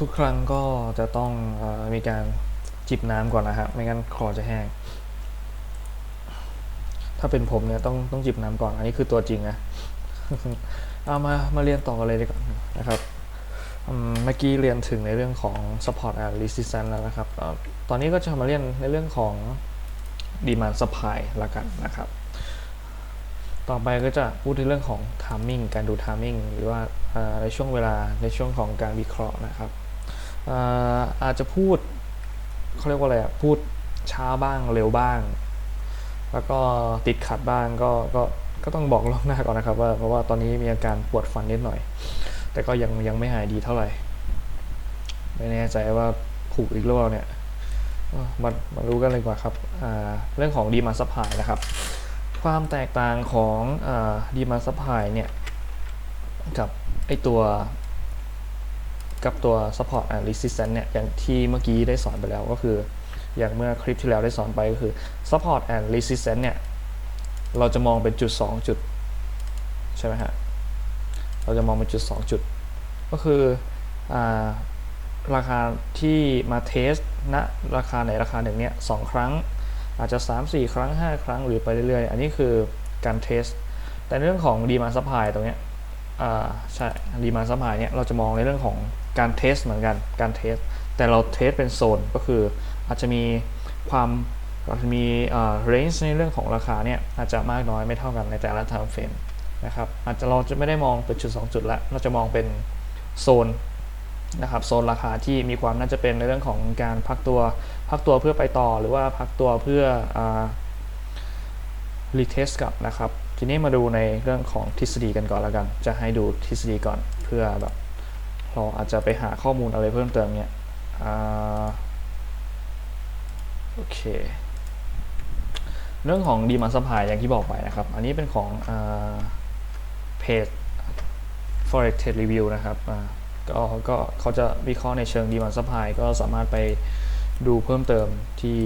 ทุกๆ ครั้งก็จะต้องอมีการจิบน้ำก่อนนะครับไม่งั้นคอจะแห้ง ถ้าเป็นผมเนี่ยต้องต้องจิบน้ำก่อน อันนี้คือตัวจริงนะเอามามาเรียนต่อกันเลยดีกว่านะครับเมื่อกี้เรียนถึงในเรื่องของ support and resistance แล้วนะครับ ตอนนี้ก็จะมาเรียนในเรื่องของ demand supply ละกันนะครับ ต่อไปก็จะพูดในเรื่องของ timing การดู timing หรือว่าในช่วงเวลาในช่วงของการวิเคราะห์นะครับเอ่อาจจะพูดเขาเรียกว่าอะไรอะพูดช้าบ้างเร็วบ้าง แล้วก็ติดขัดบ้างก็ก็ก็ต้องบอกล่วงหน้าก่อนนะครับว่าเพราะว่าตอนนี้มีอาการปวดฟันนิดหน่อย แต่ก็ยังยังไม่หายดีเท่าไหร่ ไม่แน่ใจว่าผูกอีกหรือเปล่าเนี่ยมามารู้กันเลยกว่าครับเรื่องของดีมาซัพพลายนะครับ ความแตกต่างของดีมาซัพพลายเนี่ยกับไอตัวกับตัว support and resistance เนี่ยอย่างที่เมื่อกี้ได้สอนไปแล้วก็คือ อย่างเมื่อคลิปที่แล้วได้สอนไปก็คือ support and resistance เนี่ย เราจะมองเป็นจุด 2 จุด ใช่ไหมฮะ เราจะมองเป็นจุด 2 จุด ก็คืออราคาที่มาเทสณราคาไหนราคาหนึ่งเนี่ยสองครั้ง อาจจะ 3 4 ครั้ง 5 ครั้งหรือไปเรื่อยๆ อันนี้คือการเทส แต่เรื่องของดีมาซัพพลายตรงนี้ใช่ดีมาซัพพลายเนี่ยเราจะมองในเรื่องของการเทสเหมือนกันการเทส แต่เราเทสเป็นโซนก็คืออาจจะมีความอาจจะมีอ่า range ในเรื่องของราคาเนี่ยอาจจะมากน้อยไม่เท่ากันในแต่ละ time frame นะครับอาจจะเราจะไม่ได้มองเป็นจุด 2 จุดละเราจะมองเป็นโซนนะครับโซนราคาที่มีความน่าจะเป็นในเรื่องของการพักตัว พักตัวเพื่อไปต่อหรือว่าพักตัวเพื่ออรีเทสกลับนะครับ ทีนี้มาดูในเรื่องของทฤษฎีกันก่อนแล้วกัน จะให้ดูทฤษฎีก่อนเพื่อแบบเราอาจจะไปหาข้อมูลอะไรเพิ่มเติมเนี่ยอโอเค เรื่องของดีมาส u p p l y อย่างที่บอกไปนะครับ อันนี้เป็นของเพจ forex trade review นะครับก็ก็เขาจะวิเคราะห์ในเชิงดีมา supply ก็สามารถไป ดูเพิ่มเติมที่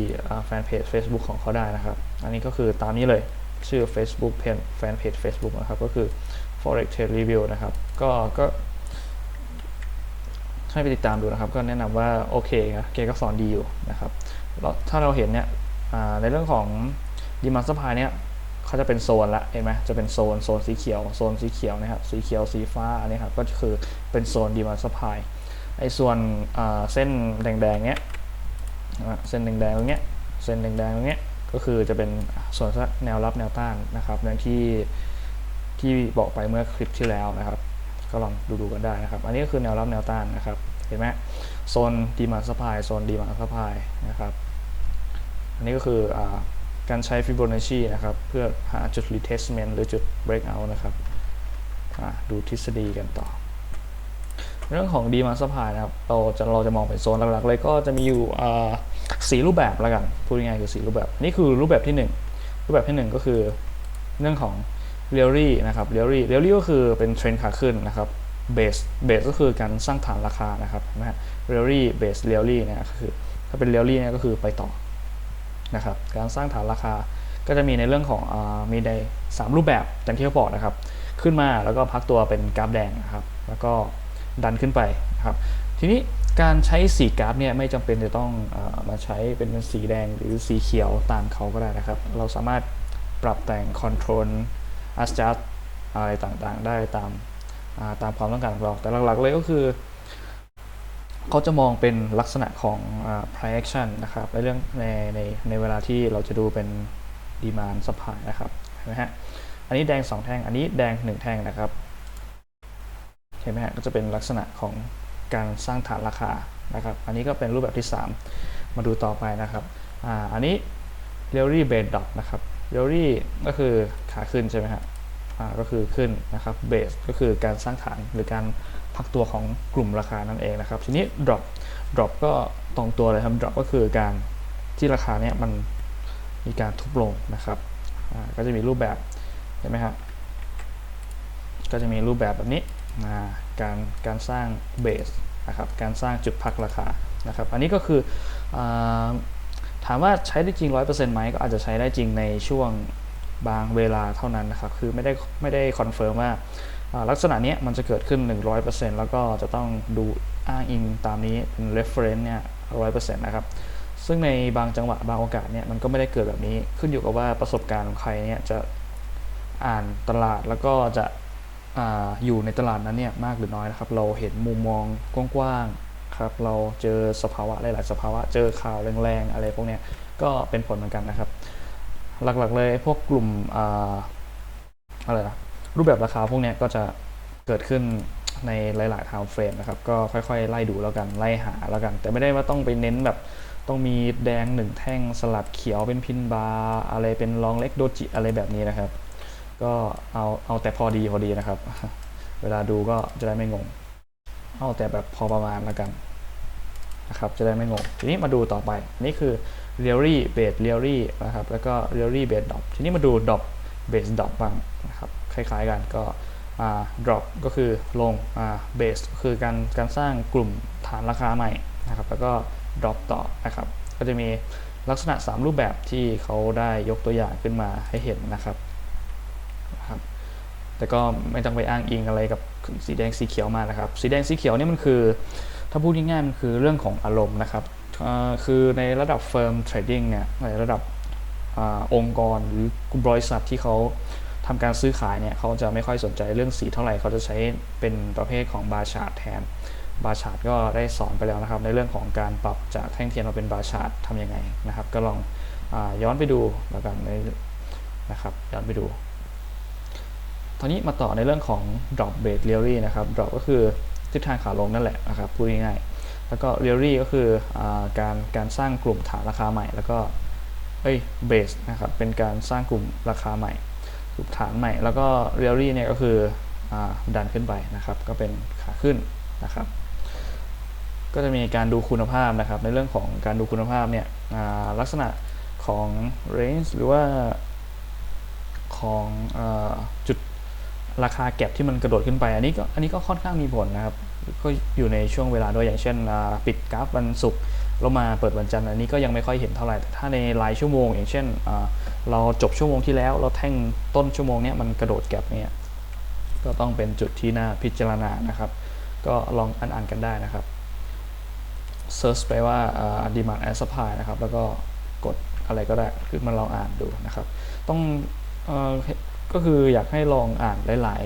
แฟนเพจ Facebook ของเขาได้นะครับ อันนี้ก็คือตามนี้เลยชื่อ Facebook เพจแฟนเพจ Facebook นะครับ ก็คือ forex trade review นะครับ ก็ก็ ให้ไปติดตามดูนะครับ ก็แนะนำว่าโอเคนะแกก็สอนดีอยู่นะครับแล้วถ้าเราเห็นเนี่ยในเรื่องของดีมาส u p p l y เนี่ยเขาจะเป็นโซนละเห็นไหมจะเป็นโซนโซนสีเขียวโซนสีเขียวนะครับสีเขียวสีฟ้าอันนี้ครับก็คือเป็นโซนดีมาส u p p l y ไอ้ส่วนเส้นแดงๆเนี้ย เส้นแดงๆตรงเนี้ยเส้นแดงๆตรงเนี้ยก็คือจะเป็นส่วนแนวรับแนวต้านนะครับอย่างที่ที่บอกไปเมื่อคลิปที่แล้วนะครับ ก็ลองดูดูกันได้นะครับ อันนี้ก็คือแนวรับแนวต้านนะครับเห็นไหมโซนดีมาส u p p l y โซนดีมาส u p p l y นะครับอันนี้ก็คืออการใช้ Fibonacci นะครับ เพื่อหาจุด retestment หรือจุด breakout นะครับดูทฤษฎีกันต่อ เรื่องของ demand supply นะครับเราจะเราจะมองเป็นโซนหลักๆเลยก็จะมีอยู่อ สีรูปแบบแล้วกันพูดง่ายๆคือสีรูปแบบ นี่คือรูปแบบที่ 1 รูปแบบที่ 1 ก็คือเรื่องของ r a l l y นะครับ r a l l y r a l l y ก็คือเป็นเทรนขาขึ้นนะครับ base base ก็คือการสร้างฐานราคานะครับนะฮะ r a l l y base r a l l y เนี่ยก็คือถ้าเป็น r a l l y เนี่ยก็คือไปต่อนะครับการสร้างฐานราคาก็จะมีในเรื่องของอมีใน 3 รูปแบบอย่างที่เขาบอกนะครับ ขึ้นมาแล้วก็พักตัวเป็นกราฟแดงนะครับ แล้วก็ดันขึ้นไปนะครับ ทีนี้ การใช้สีกราฟเนี่ยไม่จำเป็นจะต้องอมาใช้เป็นสีแดงหรือสีเขียวตามเขาก็ได้นะครับ เราสามารถปรับแต่ง control adjust อะไรต่างๆ ได้ตามาตามความต้องการของเรา แต่หลักๆเลยก็คือ เขาจะมองเป็นลักษณะของอ่า price action นะครับในเรื่องในในในเวลาที่เราจะดูเป็น demand supply นะครับเห็นไหมฮะอันนี้แดง 2 แท่ง อันนี้แดง 1 แท่งนะครับเห็นไหมฮะก็จะเป็นลักษณะของ การสร้างฐานราคานะครับ อันนี้ก็เป็นรูปแบบที่ 3 มาดูต่อไปนะครับอ่าอันนี้ r a l l y base dot นะครับ r a l l y ก็คือขาขึ้นใช่ไหมฮะอ่าก็คือขึ้นนะครับ base ก็คือการสร้างฐานหรือการพักตัวของกลุ่มราคานั่นเองนะครับ ทีนี้ drop drop ก็ตรงตัวเลยครับ drop ก็คือการที่ราคาเนี้ยมันมีการทุบลงนะครับอ่าก็จะมีรูปแบบเห็นไหมครับก็จะมีรูปแบบแบบนี้อ่า การการสร้างเบสนะครับการสร้างจุดพักราคานะครับอันนี้ก็คืออถามว่าใช้ได้จริง 100%ไหมก็อาจจะใช้ได้จริงในช่วงบางเวลาเท่านั้นนะครับคือไม่ได้ไม่ได้คอนเฟิร์มว่าลักษณะนี้มันจะเกิดขึ้น 100%แล้วก็จะต้องดูอ้างอิงตามนี้เป็น reference เนี่ย100%นะครับซึ่งในบางจังหวะบางโอกาสเนี่ยมันก็ไม่ได้เกิดแบบนี้ขึ้นอยู่กับว่าประสบการณ์ของใครเนี่ยจะอ่านตลาดแล้วก็จะ ออยู่ในตลาดนั้นเนี่ยมากหรือน้อยนะครับ เราเห็นมุมมองกว้างๆครับ เราเจอสภาวะหลายๆสภาวะ เจอข่าวแรงๆอะไรพวกเนี้ยก็เป็นผลเหมือนกันนะครับ หลักๆเลยพวกกลุ่มออะไรนะรูปแบบราคาพวกเนี้ยก็จะเกิดขึ้นในหลายๆ time frame นะครับ ก็ค่อยๆ ไล่ดูแล้วกัน ไล่หาแล้วกัน แต่ไม่ได้ว่าต้องไปเน้นแบบต้องมีแดงหนึ่งแท่งสลับเขียวเป็นพินบาร์อะไรเป็นลองเล็กโดจิอะไรแบบนี้นะครับ ก็เอาเอาแต่พอดีพอดีนะครับ เวลาดูก็จะได้ไม่งง เอาแต่แบบพอประมาณแล้วกันนะครับจะได้ไม่งง ทีนี้มาดูต่อไป นี่คือ r e a l y base r e a l y นะครับ แล้วก็ r e a l y base drop ทีนี้มาดู drop base drop บ้างนะครับ คล้ายๆกันก็ drop ก็คือลงอ่า base คือการการสร้างกลุ่มฐานราคาใหม่นะครับ แล้วก็ drop ต่อนะครับ ก็จะมีลักษณะ 3 รูปแบบที่เขาได้ยกตัวอย่างขึ้นมาให้เห็นนะครับ แต่ก็ไม่ต้องไปอ้างอิงอะไรกับสีแดงสีเขียวมานะครับ สีแดงสีเขียวนี่มันคือ ถ้าพูดง่ายๆมันคือเรื่องของอารมณ์นะครับคือในระดับเฟิร์มเทรดดิ้งเนี่ยในระดับอองค์กรหรือบริษัทที่เขาทำการซื้อขายเนี่ยเขาจะไม่ค่อยสนใจเรื่องสีเท่าไหร่เขาจะใช้เป็นประเภทของบาชาร์ตแทนบาชาร์ตก็ได้สอนไปแล้วนะครับ ในเรื่องของการปรับจากแท่งเทียนมาเป็นบาชาร์ตทำยังไงนะครับ ก็ลองอย้อนไปดูแล้วกันนะครับย้อนไปดู ตอนนี้มาต่อในเรื่องของ drop base theory นะครับ drop ก็คือทิศทางขาลงนั่นแหละนะครับพูดง่ายๆแล้วก็ theory ก็คืออการการสร้างกลุ่มฐานราคาใหม่ แล้วก็เอ้ย base นะครับเป็นการสร้างกลุ่มราคาใหม่ กลุ่มฐานใหม่ แล้วก็ theory เนี่ยก็คืออดันขึ้นไปนะครับ ก็เป็นขาขึ้นนะครับ ก็จะมีการดูคุณภาพนะครับ ในเรื่องของการดูคุณภาพเนี่ยลักษณะของ range หรือว่าของอจุด ราคาแก็บที่มันกระโดดขึ้นไป อันนี้ก็อันนี้ก็ค่อนข้างมีผลนะครับ ก็อยู่ในช่วงเวลาด้วยอย่างเช่น ปิดกราฟวันศุกร์แล้วมาเปิดวันจันทร์อันนี้ก็ยังไม่ค่อยเห็นเท่าไหร่แต่ถ้าในรายชั่วโมง อย่างเช่น เราจบชั่วโมงที่แล้ว เราแท่งต้นชั่วโมงเนี้ยมันกระโดดแก็บเนี่ยก็ต้องเป็นจุดที่น่าพิจารณานะครับ ก็ลองอ่านๆกันได้นะครับ search ไปว่าอ่า demand and supply นะครับ แล้วก็กดอะไรก็ได้ขึ้นมาลองอ่านดูนะครับ ต้องเก็คืออยากให้ลองอ่านหลา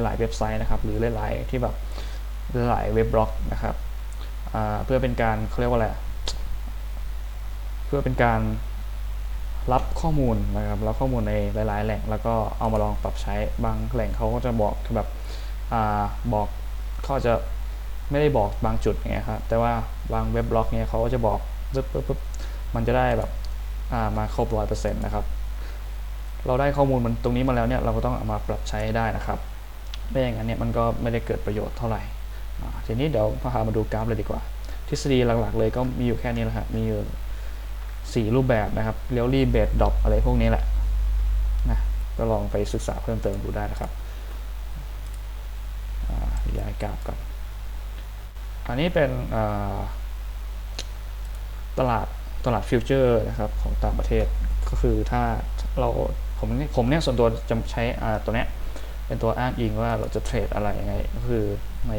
ย ๆ หลาย ๆ เว็บไซต์นะครับ หรือหลาย ๆ ที่แบบหลายเว็บบล็อกนะครับเพื่อเป็นการเขาเรียกว่าอะไรเพื่อเป็นการรับข้อมูลนะครับรับข้อมูลในหลาย ๆ แหล่ง แล้วก็เอามาลองปรับใช้บางแหล่งเขาก็จะบอกแบบอบอกเขาอจะไม่ได้บอกบางจุดไงครับแต่ว่าบางเว็บบล็อกเนี่ยเขาก็จะบอกปึ๊บปึ๊บปึ๊บมันจะได้แบบมาครบร้อยเปอร์เซ็นต์นะครับ เราได้ข้อมูลมันตรงนี้มาแล้วเนี่ยเราก็ต้องเอามาปรับใช้ได้นะครับไม่อย่างนั้นเนี่ยมันก็ไม่ได้เกิดประโยชน์เท่าไหร่ทีนี้เดี๋ยวพามาดูกราฟเลยดีกว่า ทฤษฎีหลักๆเลยก็มีอยู่แค่นี้แหละครับมีอยู่สี่รูปแบบนะครับเรียลลี่เบดดอปอะไรพวกนี้แหละนะก็ลองไปศึกษาเพิ่มเติมดูได้นะครับย้ายกราฟก่อนอันนี้เป็นตลาดตลาดฟิวเจอร์นะครับของต่างประเทศก็คือถ้าเรา ผมเนี่ยผมเนี่ยส่วนตัวจะใช้ตัวเนี้ยเป็นตัวอ้างอิงว่าเราจะเทรดอะไรยังไงก็คือใน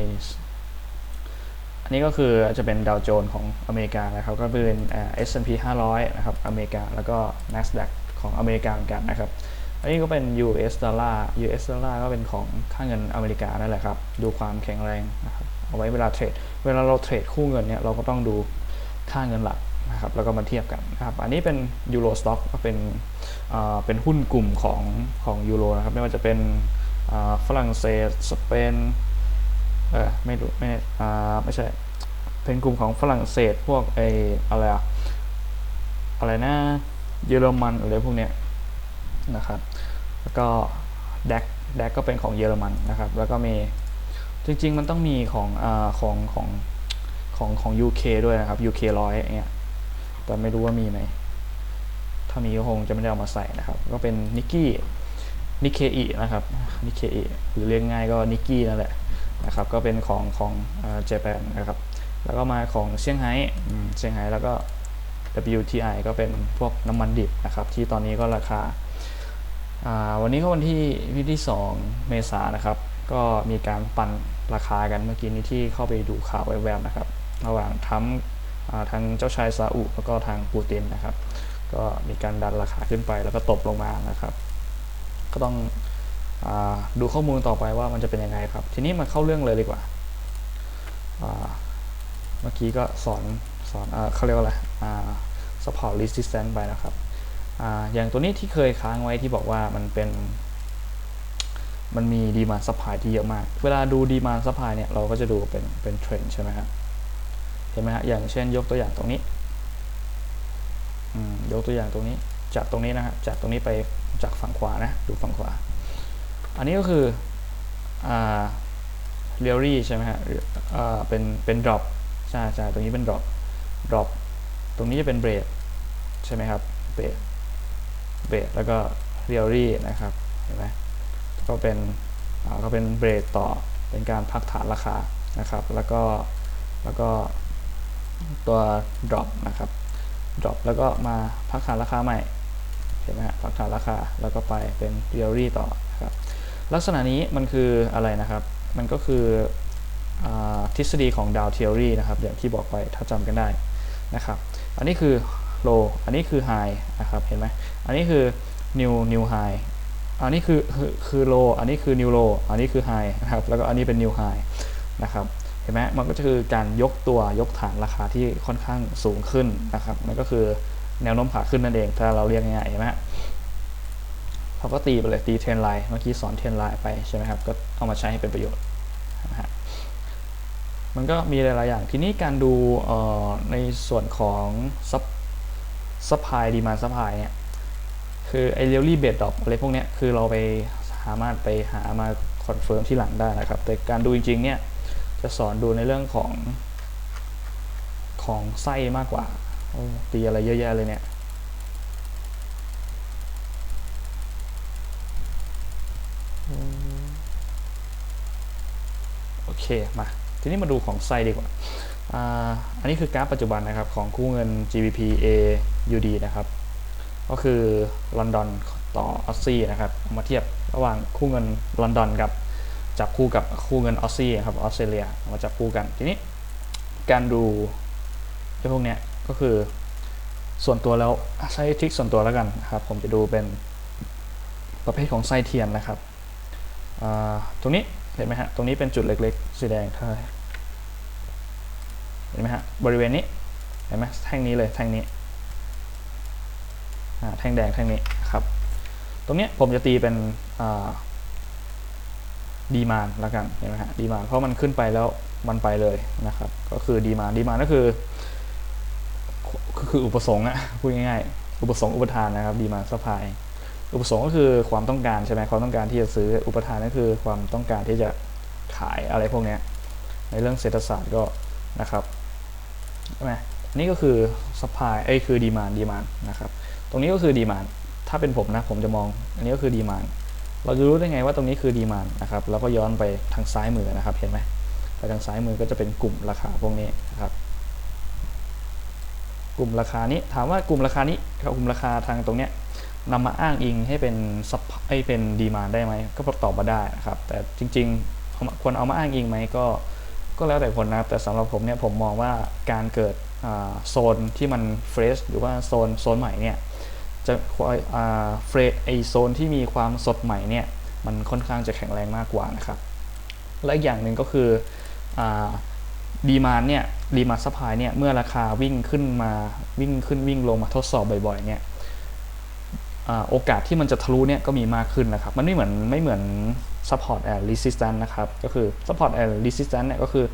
อันนี้ก็คือจะเป็นดาวโจนส์ของอเมริกานะครับ ก็เป็นอ่า S&P 500 นะครับอเมริกาแล้วก็ NASDAQ ของอเมริกาเหมือนกันนะครับ อันนี้ก็เป็น US ดอลลาร์ US ดอลลาร์ก็เป็นของค่าเงินอเมริกานั่นแหละครับ ดูความแข็งแรงนะครับเอาไว้เวลาเทรด เวลาเราเทรดคู่เงินเนี่ยเราก็ต้องดูค่าเงินหลัก นะครับแล้วก็มาเทียบกันนะครับอันนี้เป็นยูโรสต็อกก็เป็นเป็นหุ้นกลุ่มของของยูโรนะครับไม่ว่าจะเป็นฝรั่งเศสสเปนเออไม่รู้ไม่ไม่ใช่เป็นกลุ่มของฝรั่งเศสพวกไออะไรอะอะไรนะเยอรมันอะไรพวกเนี้ยนะครับแล้วก็แดกแดกก็เป็นของเยอรมันนะครับแล้วก็มีจริงๆมันต้องมีของอของของของของ UK ด้วยนะครับ UK ร้อยเงี้ย แต่ไม่รู้ว่ามีไหม ถ้ามีก็คงจะไม่ได้เอามาใส่นะครับ ก็เป็นนิกกี้นิเคอีนะครับนิเคอีหรือเรียกง่ายก็นิกกี้นั่นแหละนะครับ ก็เป็นของของเจแปนนะครับ แล้วก็มาของเซี่ยงไฮ้เซี่ยงไฮ้แล้วก็ WTI ก็เป็นพวกน้ำมันดิบนะครับ ที่ตอนนี้ก็ราคาาวันนี้ก็วันที่วันที่ 2 เมษายนนะครับ ก็มีการปั่นราคากันเมื่อกี้นี้ที่เข้าไปดูข่าวแวบๆนะครับ ระหว่างทรัมป์อ่า ทางเจ้าชายซาอุแล้วก็ทางปูตินนะครับ ก็มีการดันราคาขึ้นไปแล้วก็ตบลงมานะครับ ก็ต้องอดูข้อมูลต่อไปว่ามันจะเป็นยังไงครับ ทีนี้มาเข้าเรื่องเลยดีกว่า เมื่อกี้ก็สอนสอนเขาเรียกว่าอะไร support resistance ไปนะครับออย่างตัวนี้ที่เคยค้างไว้ที่บอกว่ามันเป็น มันมีดีมา supply ที่เยอะมาก เวลาดูดีมา supply เนี่ยเราก็จะดูเป็นเป็นเทรนด์ใช่ไหมครับ เห็นไหมฮะอย่างเช่นยกตัวอย่างตรงนี้ยกตัวอย่างตรงนี้ จากตรงนี้นะฮะจากตรงนี้ไปจากฝั่งขวานะดูฝั่งขวา อันนี้ก็คือเรียลลี่ใช่ไหมฮะเป็นเป็น drop ใช่ใช่ตรงนี้เป็น drop drop ตรงนี้จะเป็นเบรดใช่ไหมครับเบรดเบรดแล้วก็เรียลลี่นะครับเห็นไหมก็เป็นก็เป็นเบรดต่อเป็นการพักฐานราคานะครับ แล้วก็แล้วก็ ตัว drop นะครับ drop แล้วก็มาพักฐานราคาใหม่เห็นไหมฮะพักฐานราคาแล้วก็ไปเป็นเรียลลี่ต่อครับลักษณะนี้มันคืออะไรนะครับ มันก็คืออทฤษฎีของดาวเทอรี่นะครับอย่างที่บอกไปถ้าจำกันได้นะครับ อันนี้คือ low อันนี้คือ high นะครับเห็นไหมอันนี้คือ new new high อันนี้คือคือคือ low อันนี้คือ new low อันนี้คือ high นะครับแล้วก็อันนี้เป็น new high นะครับ ห็นไหมมันก็จะคือการยกตัวยกฐานราคาที่ค่อนข้างสูงขึ้นนะครับมันก็คือแนวโน้มขาขึ้นนั่นเอง ถ้าเราเรียกง่ายๆเห็นไหมเขาก็ตีไปเลยตีเทรนไลน์เมื่อกี้สอนเทรนไลน์ไปใช่ไหมครับก็เอามาใช้ให้เป็นประโยชน์นะฮะมันก็มีหลายๆอย่างทีนี้การดูในส่วนของซับซัพพลายดีมาซัพพลายเนี่ยคือไอเรลลี่เบดดอปอะไรพวกเนี้ยคือเราไปสามารถไปหามาคอนเฟิร์มที่หลังได้นะครับ แต่การดูจริงๆเนี่ย จะสอนดูในเรื่องของของไส้มากกว่าตีอะไรเยอะแยะเลยเนี่ยโอเคมา ทีนี้มาดูของไส้ดีกว่าอันนี้คือกราฟปัจจุบันนะครับของคู่เงิน GBP AUD นะครับ ก็คือลอนดอนต่อออสซี่นะครับ มาเทียบระหว่างคู่เงินลอนดอนกับ จับคู่กับคู่เงินออสซี่ครับออสเตรเลียมาจับคู่กันทีนี้ การดูไอ้พวกเนี้ยก็คือส่วนตัวแล้วใช้ทริคส่วนตัวแล้วกันครับ ผมจะดูเป็นประเภทของไส้เทียนนะครับตรงนี้เห็นไหมฮะตรงนี้เป็นจุดเล็กๆสีแดงเท่าเห็นไหมฮะบริเวณนี้เห็นไหมแท่งนี้เลยแท่งนี้แท่งแดงแท่งนี้ครับ ตรงเนี้ยผมจะตีเป็น ดีมานแล้วกันเห็นไหมฮะดีมานเพราะมันขึ้นไปแล้วมันไปเลยนะครับ ก็คือดีมานดีมานก็คือคืออุปสงค์อะพูดง่ายๆ อุปสงค์อุปทานนะครับดีมานสปายอุปสงค์ก็คือความต้องการใช่ไหมความต้องการที่จะซื้ออุปทานก็คือความต้องการที่จะขายอะไรพวกนี้ในเรื่องเศรษฐศาสตร์ก็นะครับใช่ไหมนี่ก็คือ supply เอ้ยคือ demand demand นะครับ ตรงนี้ก็คือ demand ถ้าเป็นผมนะผมจะมอง อันนี้ก็คือ demand เราจะรู้ได้ไงว่าตรงนี้คือ demand นะครับแล้วก็ย้อนไปทางซ้ายมือนะครับเห็นไหมไปทางซ้ายมือก็จะเป็นกลุ่มราคาพวกนี้นะครับ กลุ่มราคานี้ถามว่ากลุ่มราคานี้กับกลุ่มราคาทางตรงเนี้ยนำมาอ้างอิงให้เป็นซับให้เป็นดีมานได้ไหมก็ตอบมาได้นะครับแต่จริงๆควรเอามาอ้างอิงไหมก็ก็แล้วแต่คนนะแต่สำหรับผมเนี่ยผมมองว่าการเกิดโซนที่มันเฟรชหรือว่าโซนโซนใหม่เนี่ย จะอ่าเฟรไอโซนที่มีความสดใหม่เนี่ยมันค่อนข้างจะแข็งแรงมากกว่านะครับและอีกอย่างหนึ่งก็คือดีมานเนี่ยดีมานซัพพลายเนี่ยเมื่อราคาวิ่งขึ้นมาวิ่งขึ้นวิ่งลงมาทดสอบบ่อยๆเนี่ยอโอกาสที่มันจะทะลุเนี่ยก็มีมากขึ้นนะครับ มันไม่เหมือนไม่เหมือน support and resistance นะครับ ก็คือ support and resistance เนี่ยก็คือ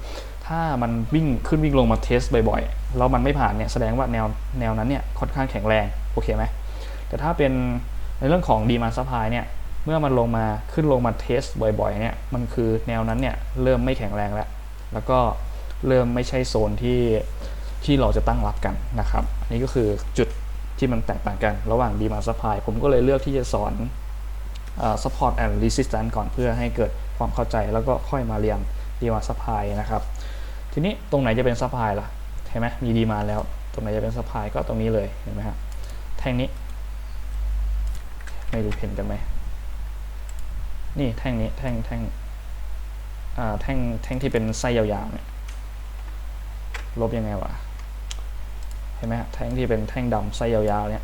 ถ้ามันวิ่งขึ้นวิ่งลงมาเทสบ่อยๆ แล้วมันไม่ผ่านเนี่ยแสดงว่าแนวแนวนั้นเนี่ยค่อนข้างแข็งแรง โอเคไหม แต่ถ้าเป็นในเรื่องของ demand supply เนี่ยเมื่อมันลงมาขึ้นลงมาเทสบ่อยๆเนี่ยมันคือแนวนั้นเนี่ยเริ่มไม่แข็งแรงแล้ว แล้วก็เริ่มไม่ใช่โซนที่ที่เราจะตั้งรับกันนะครับอันนี้ก็คือจุดที่มันแตกต่างกันระหว่าง demand supply ผมก็เลยเลือกที่จะสอน support and resistance ก่อนเพื่อให้เกิดความเข้าใจแล้วก็ค่อยมาเรียง demand supply นะครับ ทีนี้ตรงไหนจะเป็น supply ล่ะเห็นไหมมี demand แล้ว ตรงไหนจะเป็น supply ก็ตรงนี้เลยเห็นไหมครับแท่งนี้ ไม่รู้เห็นกันไหมนี่แท่งนี้แท่งแท่งอ่าแท่งแท่งที่เป็นไส้ยาวๆเนี่ยลบยังไงวะเห็นไหมแท่งที่เป็นแท่งดำไส้ยาวๆเนี่ย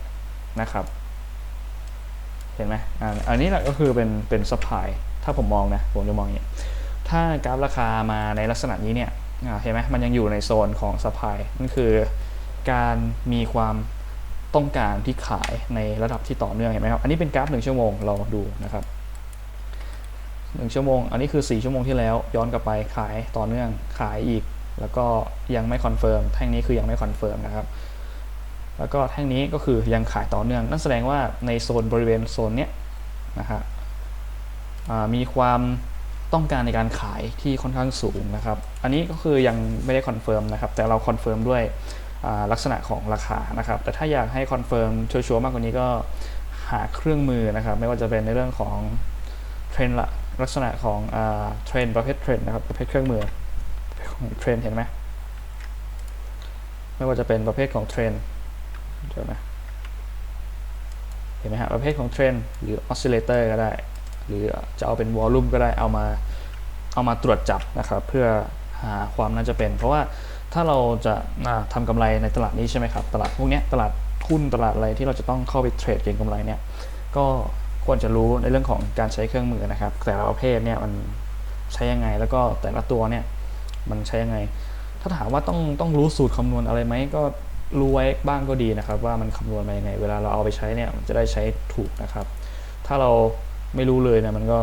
นะครับ เห็นไหมอ่าอันนี้แหละก็คือเป็นเป็นสปายถ้าผมมองนะผมจะมองอย่างนี้ถ้ากราฟราคามาในลักษณะนี้เนี่ยเห็นไหมมันยังอยู่ในโซนของสปายนั่นคือการมีความ ต้องการที่ขายในระดับที่ต่อเนื่องเห็นไหมครับ อันนี้เป็นกราฟหนึ่งชั่วโมงเราดูนะครับหนึ่งชั่วโมง อันนี้คือ 4 ชั่วโมงที่แล้วย้อนกลับไปขายต่อเนื่องขายอีก แล้วก็ยังไม่คอนเฟิร์มแท่งนี้คือยังไม่คอนเฟิร์มนะครับ แล้วก็แท่งนี้ก็คือยังขายต่อเนื่อง นั่นแสดงว่าในโซนบริเวณโซนเนี้ยนะครับมีความต้องการในการขายที่ค่อนข้างสูงนะครับ อันนี้ก็คือยังไม่ได้คอนเฟิร์มนะครับ แต่เราคอนเฟิร์มด้วย ลักษณะของราคานะครับ แต่ถ้าอยากให้คอนเฟิร์มชัวร์ๆมากกว่านี้ก็หาเครื่องมือนะครับ ไม่ว่าจะเป็นในเรื่องของเทรนละลักษณะของเทรนประเภทเทรนนะครับประเภทเครื่องมือของเทรนเห็นไหมไม่ว่าจะเป็นประเภทของเทรนเดี๋ยวนะเห็นไหมฮะประเภทของเทรนหรือออสซิเลเตอร์ก็ได้ หรือจะเอาเป็นวอลลุ่มก็ได้เอามาเอามาตรวจจับนะครับ เพื่อหาความน่าจะเป็น เพราะว่า ถ้าเราจะาทำกำไรในตลาดนี้ใช่ไหมครับ ตลาดพวกนี้ตลาดหุ้นตลาดอะไรที่เราจะต้องเข้าไปเทรดเก็งกำไรเนี่ย ก็ควรจะรู้ในเรื่องของการใช้เครื่องมือนะครับ แต่ละประเภทเนี่ยมันใช้ยังไง แล้วก็แต่ละตัวเนี่ยมันใช้ยังไง ถ้าถามว่าต้องต้องรู้สูตรคำนวณอะไรไหมก็รู้ไว้บ้างก็ดีนะครับ ว่ามันคำนวณมายังไง เวลาเราเอาไปใช้เนี่ยมันจะได้ใช้ถูกนะครับ ถ้าเราไม่รู้เลยเนี่ยมันก็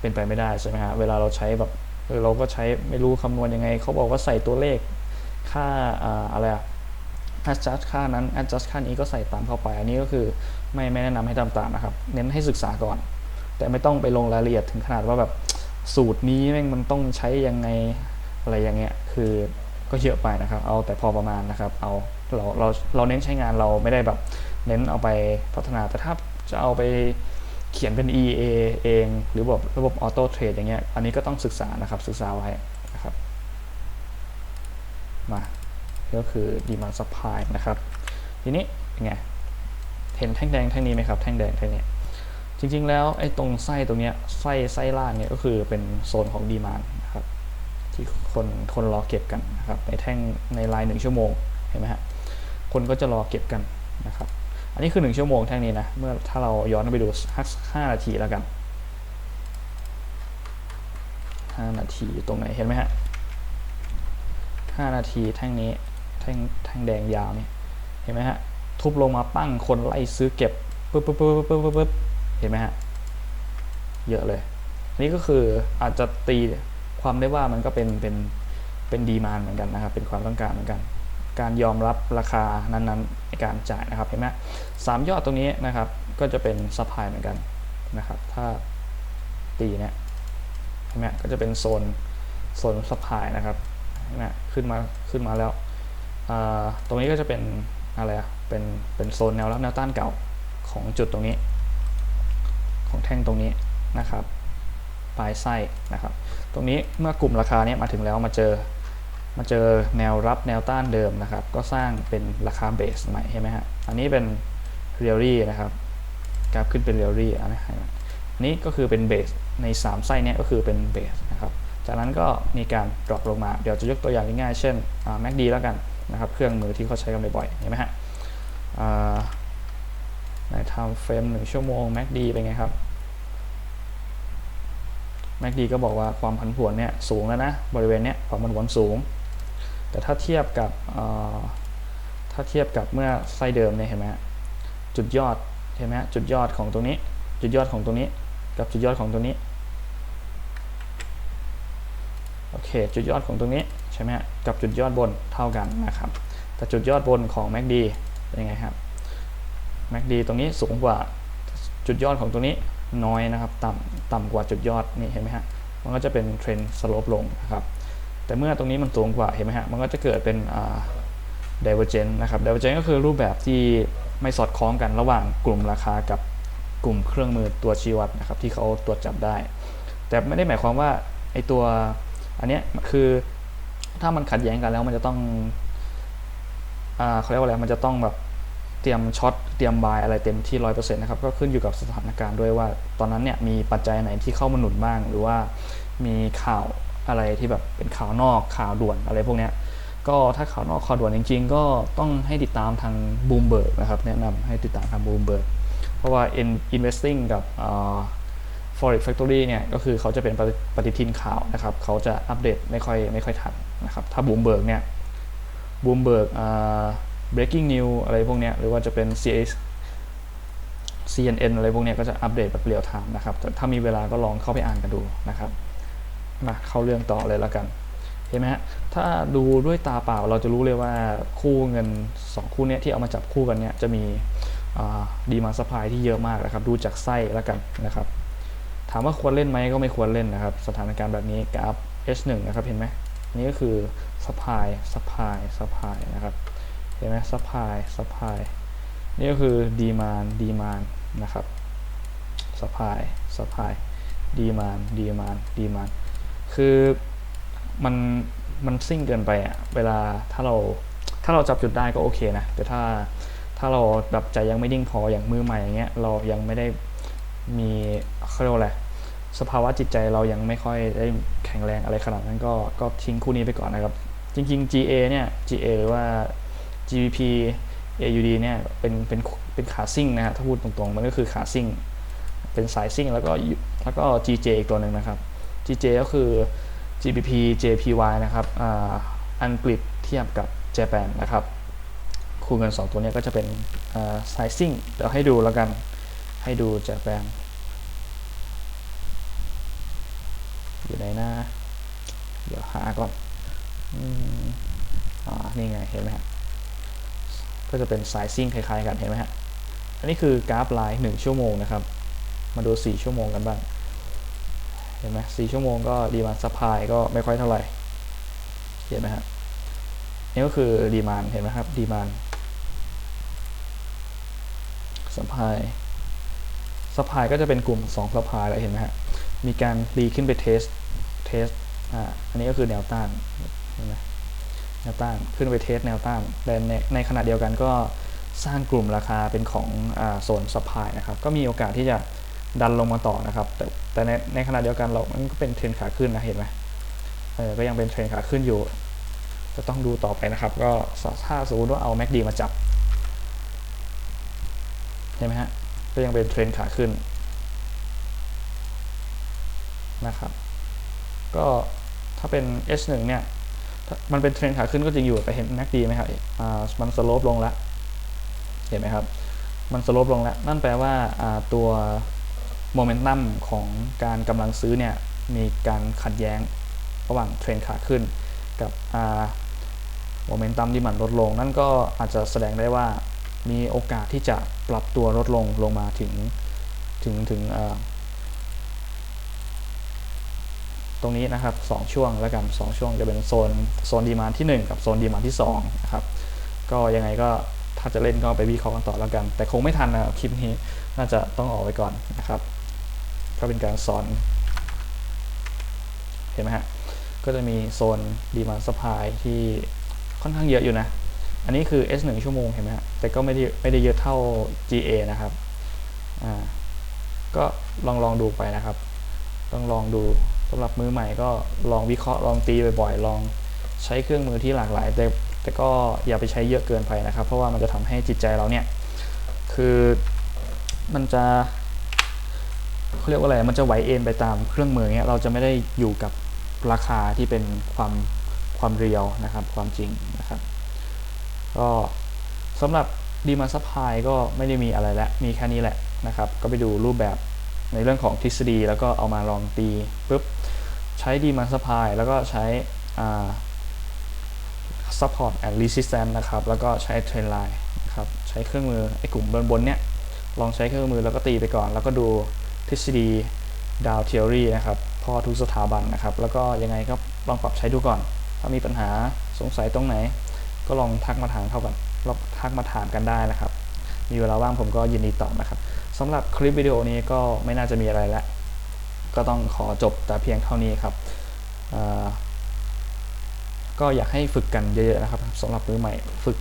เป็นไปไม่ได้ใช่ไหมฮะเวลาเราใช้แบบเออเราก็ใช้ไม่รู้คำนวณยังไง เขาบอกว่าใส่ตัวเลข ค่าอะไรอะ adjust ค่านั้น adjust ค่านี้ก็ใส่ตามเข้าไป อันนี้ก็คือไม่ไม่แนะนำให้ทำตามนะครับ เน้นให้ศึกษาก่อน แต่ไม่ต้องไปลงรายละเอียดถึงขนาดว่าแบบสูตรนี้แม่งมันต้องใช้ยังไงอะไรอย่างเงี้ย คือก็เยอะไปนะครับ เอาแต่พอประมาณนะครับ เอาเราเราเราเน้นใช้งานเราไม่ได้แบบเน้นเอาไปพัฒนา แต่ถ้าจะเอาไปเขียนเป็น EA เอง หรือแบบระบบออโต้เทรดอย่างเงี้ย อันนี้ก็ต้องศึกษานะครับ ศึกษาไว้ มา ก็คือ demand supply นะครับ ทีนี้ไง เห็นแท่งแดงแท่งนี้ไหมครับ แท่งแดงแท่งนี้จริงๆ แล้วไอ้ตรงไส้ตรงเนี้ยไส้ไส้ล่างเนี่ยก็คือเป็นโซนของ demand นะครับที่คนคนรอเก็บกันนะครับในแท่งในรายหนึ่งชั่วโมงเห็นไหมฮะคนก็จะรอเก็บกันนะครับอันนี้คือหนึ่งชั่วโมงแท่งนี้นะเมื่อถ้าเราย้อนไปดูสักห้านาทีแล้วกันห้านาทีตรงไหนเห็นไหมฮะ ห้านาทีแท่งนี้แท่งแท่งแดงยาวนี่เห็นไหมฮะทุบลงมาปั้งคนไล่ซื้อเก็บปึ๊บปึ๊บปึ๊บปึ๊บปึ๊บปึ๊บเห็นไหมฮะเยอะเลย นี่ก็คืออาจจะตีความได้ว่ามันก็เป็นเป็นเป็นดีมานเหมือนกันนะครับ เป็นความต้องการเหมือนกัน การยอมรับราคานั้นๆในการจ่ายนะครับเห็นไหมสามยอดตรงนี้นะครับ ก็จะเป็นซัพพลายเหมือนกันนะครับ ถ้าตีเนี่ยเห็นไหมก็จะเป็นโซนโซนซัพพลายนะครับ นไหมขึ้นมาขึ้นมาแล้ว ตรงนี้ก็จะเป็นอะไรอะเป็นเป็นโซนแนวรับแนวต้านเก่าของจุดตรงนี้ ของแท่งตรงนี้นะครับปลายไส้นะครับ ตรงนี้เมื่อกลุ่มราคาเนี้ยมาถึงแล้วมาเจอมาเจอแนวรับแนวต้านเดิมนะครับ ก็สร้างเป็นราคาเบสใหม่ใช่ไหมฮะอันนี้เป็นเรียลลี่นะครับกราฟขึ้นเป็นเรียลลี่อันนี้อันนี้ก็คือเป็นเบสใน 3 ไส้เนี้ยก็คือเป็นเบสนะครับ จากนั้นก็มีการ drop ลงมา เดี๋ยวจะยกตัวอย่างง่ายๆ เช่น MACD แล้วกันนะครับ เครื่องมือที่เขาใช้กันบ่อยๆ เห็นไหมฮะอ่าใน time frame 1ชั่วโมง MACD เป็นไงครับ MACD ก็บอกว่าความผันผวนเนี่ยสูงแล้วนะ บริเวณเนี้ยความผันผวนสูง แต่ถ้าเทียบกับถ้าเทียบกับเมื่อไส้เดิมเนี่ยเห็นไหมจุดยอดเห็นไหมจุดยอดของตรงนี้ จุดยอดของตรงนี้ กับจุดยอดของตรงนี้ โอเค จุดยอดของตรงนี้ใช่ไหมกับจุดยอดบนเท่ากันนะครับ แต่จุดยอดบนของ MACD เป็นยังไงครับ MACD ตรงนี้สูงกว่าจุดยอดของตรงนี้น้อยนะครับ ต่ำต่ำกว่าจุดยอดนี่เห็นไหมฮะมันก็จะเป็นเทรนด์สโลปลงนะครับแต่เมื่อตรงนี้มันสูงกว่าเห็นไหมฮะมันก็จะเกิดเป็นอ่า divergence นะครับ divergence ก็คือรูปแบบที่ไม่สอดคล้องกันระหว่างกลุ่มราคากับกลุ่มเครื่องมือตัวชี้วัดนะครับที่เขาตรวจจับได้ แต่ไม่ได้หมายความว่าไอตัว อันเนี้ยคือถ้ามันขัดแย้งกันแล้วมันจะต้องอ่าเขาเรียกว่าอะไรมันจะต้องแบบเตรียมช็อตเตรียมบายอะไรเต็มที่ร้อยเปอร์เซ็นต์นะครับก็ขึ้นอยู่กับสถานการณ์ด้วยว่า ตอนนั้นเนี่ยมีปัจจัยไหนที่เข้ามาหนุนบ้าง หรือว่ามีข่าวอะไรที่แบบเป็นข่าวนอกข่าวด่วนอะไรพวกเนี้ยก็ถ้าข่าวนอกข่าวด่วนจริง ๆ ก็ต้องให้ติดตามทางบูมเบิร์กนะครับแนะนำให้ติดตามทางบูมเบิร์กเพราะว่า investing กับ forex factory เนี่ยก็คือเขาจะเป็นปฏิทินข่าวนะครับเขาจะอัปเดตไม่ค่อยไม่ค่อยทันนะครับถ้าบูมเบิร์กเนี่ยบูมเบิร์ก breaking news อะไรพวกเนี้ยหรือว่าจะเป็น CS CNN อะไรพวกเนี้ยก็จะอัปเดตแบบเรียลไทม์นะครับแต่ถ้ามีเวลาก็ลองเข้าไปอ่านกันดูนะครับมาเข้าเรื่องต่อเลยแล้วกันเห็นไหมฮะถ้าดูด้วยตาเปล่าเราจะรู้เลยว่าคู่เงิน 2 คู่เนี้ยที่เอามาจับคู่กันเนี้ยจะมีดีมาสปายที่เยอะมากนะครับ ดูจากไส้แล้วกันนะครับ ถามว่าควรเล่นไหมก็ไม่ควรเล่นนะครับ สถานการณ์แบบนี้กราฟ H1 นะครับเห็นไหมนี่ก็คือสปายสปายสปายนะครับเห็นไหมสปายสปายนี่ก็คือดีมานดีมานนะครับสปายสปายดีมานดีมานดีมานคือมันมันซิ่งเกินไปอะเวลาถ้าเราถ้าเราจับจุดได้ก็โอเคนะ แต่ถ้าถ้าเราแบบใจยังไม่ดิ่งพออย่างมือใหม่อย่างเงี้ยเรายังไม่ได้มีเขาเรียกว่าอะไร สภาวะจิตใจเรายังไม่ค่อยได้แข็งแรงอะไรขนาดนั้นก็ก็ทิ้งคู่นี้ไปก่อนนะครับ จริง ๆ GA เนี่ย GA หรือว่า GBP AUD เนี่ยเป็นเป็นเป็นขาซิ่งนะฮะถ้าพูดตรงๆ มันก็คือขาซิ่ง เป็นสายซิ่งแล้วก็แล้วก็ GJ อีกตัวหนึ่งนะครับ GJ ก็คือ GBP JPY นะครับออังกฤษเทียบกับเจแปนนะครับคูณเงิน 2 ตัวนี้ก็จะเป็นสายซิ่งเดี๋ยวให้ดูแล้วกันให้ดูเจแปน อยู่ไหนหน้าเดี๋ยวหาก่อนอ่านี่ไง เห็นไหมฮะ ก็จะเป็นสายซิ่งคล้ายๆกัน เห็นไหมฮะ อันนี้คือกราฟไลน์หนึ่งชั่วโมงนะครับ มาดู4ชั่วโมงกันบ้าง เห็นไหมสี่ชั่วโมงก็ดีมานซัพพลายก็ไม่ค่อยเท่าไหร่ เห็นไหมฮะ นี่ก็คือดีมานเห็นไหมครับ ดีมานซัพพลายซัพพลายก็จะเป็นกลุ่ม2ซัพพลายแล้วเห็นไหมฮะ มีการรีขึ้นไปเทสเทสอ่าอันนี้ก็คือแนวต้านเห็นไหมแนวต้านขึ้นไปเทสแนวต้านแต่ในในขณะเดียวกันก็สร้างกลุ่มราคาเป็นของอโซนซัพพลายนะครับ ก็มีโอกาสที่จะดันลงมาต่อนะครับ แต่แต่ในในขณะเดียวกันเรามันก็เป็นเทรนขาขึ้นนะเห็นไหมเออก็ยังเป็นเทรนขาขึ้นอยู่ จะต้องดูต่อไปนะครับ ก็ถ้าสมมติว่าเอา MACD มาจับเห็นไหมฮะก็ยังเป็นเทรนขาขึ้น นะครับ ก็ถ้าเป็น H1 เนี่ย มันเป็นเทรนขาขึ้นก็จริงอยู่แต่เห็นแม็กดีไหมครับมันสโลปลงแล้วเห็นไหมครับ มันสโลปลงแล้ว นั่นแปลว่าตัวโมเมนตัมของการกำลังซื้อเนี่ย มีการขัดแย้งระหว่างเทรนขาขึ้นกับโมเมนตัมที่มันลดลง นั่นก็อาจจะแสดงได้ว่ามีโอกาสที่จะปรับตัวลดลงลงมาถึงถึงถึง ตรงนี้นะครับ2ช่วงแล้วกัน2ช่วงจะเป็นโซนโซนดีมานที่ 1 กับโซนดีมานที่2นะครับก็ยังไงก็ถ้าจะเล่นก็ไปวิเคราะห์กันต่อแล้วกัน แต่คงไม่ทันนะคลิปนี้น่าจะต้องออกไปก่อนนะครับ ก็เป็นการสอน เห็นไหมฮะก็จะมีโซนดีมานสปายที่ค่อนข้างเยอะอยู่นะ อันนี้คือ S 1ชั่วโมงเห็นไหมฮะแต่ก็ไม่ได้ไม่ได้เยอะเท่า GA นะครับอ่าก็ลองลองดูไปนะครับต้องลองดู สำหรับมือใหม่ก็ลองวิเคราะห์ลองตีบ่อยๆ ลองใช้เครื่องมือที่หลากหลาย แต่แต่ก็อย่าไปใช้เยอะเกินไปนะครับ เพราะว่ามันจะทำให้จิตใจเราเนี่ย คือมันจะเขาเรียกว่าอะไร มันจะไหวเอ็นไปตามเครื่องมือเนี้ยเราจะไม่ได้อยู่กับราคาที่เป็นความความเรียวนะครับ ความจริงนะครับ ก็สำหรับดีมาซัพพลายก็ไม่ได้มีอะไรแล้วมีแค่นี้แหละนะครับ ก็ไปดูรูปแบบ ในเรื่องของทฤษฎีแล้วก็เอามาลองตีปุ๊บใช้ดีมันสปายแล้วก็ใช้ support and resistance นะครับ แล้วก็ใช้ trend line นะครับ ใช้เครื่องมือไอ้กลุ่มบนบนเนี้ยลองใช้เครื่องมือแล้วก็ตีไปก่อน แล้วก็ดูทฤษฎีดาวเทอรี่นะครับ พอทุกสถาบันนะครับ แล้วก็ยังไงก็ลองปรับใช้ดูก่อน ถ้ามีปัญหาสงสัยตรงไหน ก็ลองทักมาถามเข้ากันลองทักมาถามกันได้นะครับ มีเวลาว่างผมก็ยินดีตอบนะครับสำหรับคลิปวิดีโอนี้ก็ไม่น่าจะมีอะไรแล้วก็ต้องขอจบแต่เพียงเท่านี้ครับก็อยากให้ฝึกกันเยอะๆนะครับสำหรับมือใหม่ฝึก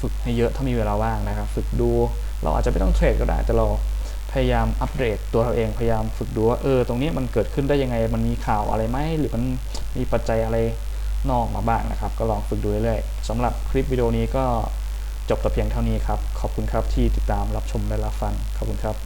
ฝึกให้เยอะถ้ามีเวลาว่างนะครับ ฝึกดูเราอาจจะไม่ต้องเทรดก็ได้แต่เราพยายามอัปเดตตัวเราเองพยายามฝึกดูว่าเออตรงนี้มันเกิดขึ้นได้ยังไง มันมีข่าวอะไรไหมหรือมันมีปัจจัยอะไรนอกมาบ้างนะครับ ก็ลองฝึกดูเรื่อยๆสำหรับคลิปวิดีโอนี้ก็จบแต่เพียงเท่านี้ครับ ขอบคุณครับที่ติดตามรับชมและรับฟังขอบคุณครับ